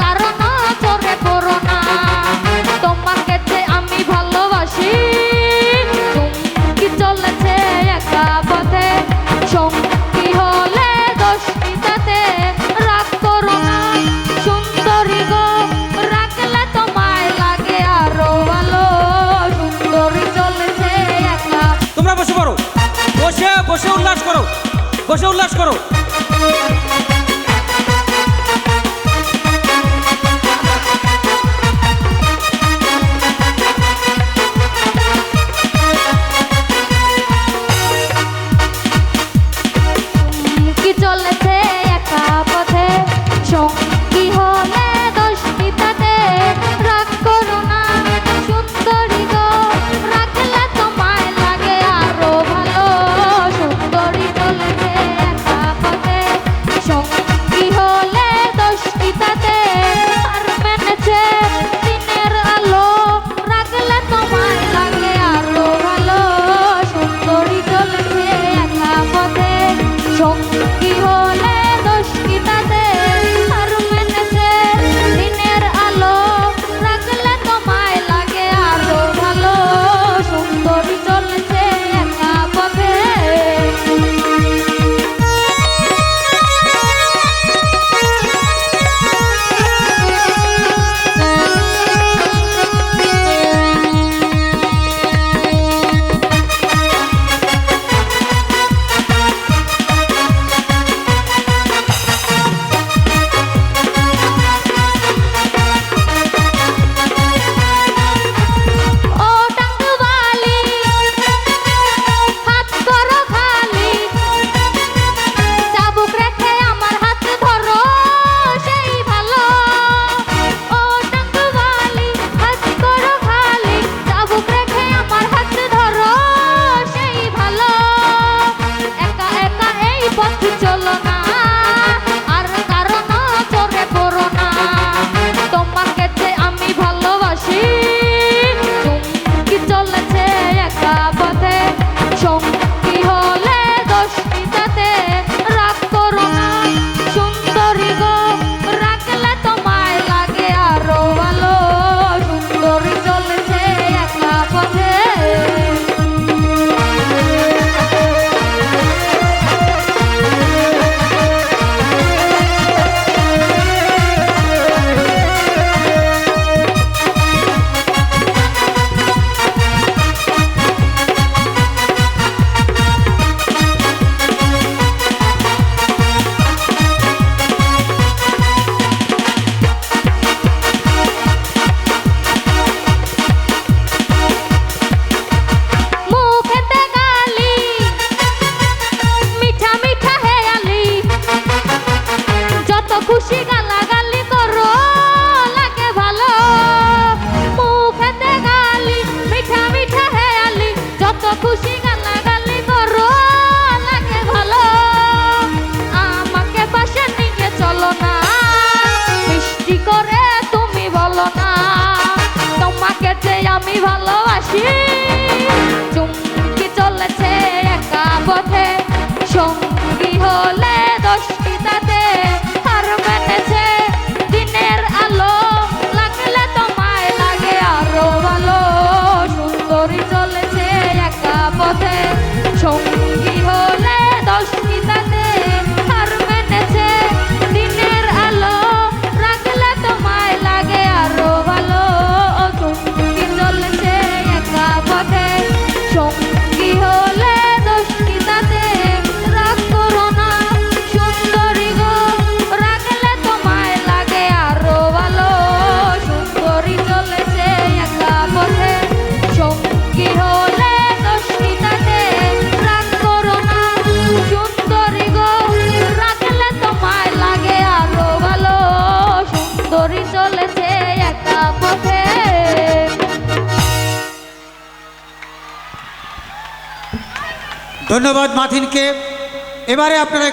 কারও নজরে পড়ো না। তোমার আমি ভালোবাসি কি চলেছে পথে। সঙ্গী হলে দোষটি তাতে, রাগ করো না। রাখলে তোমায় লাগে আরও ভালো। সুন্দরী চলেছে একা। তোমরা বসে পড়ো। বসে বসে উল্লাস করো। বসে উল্লাস করো। চলো না। মিষ্টি করে তুমি বলো না। তোমাকে যে আমি ভালোবাসি। ধন্যবাদ মাথিনকে। এবারে আপনারা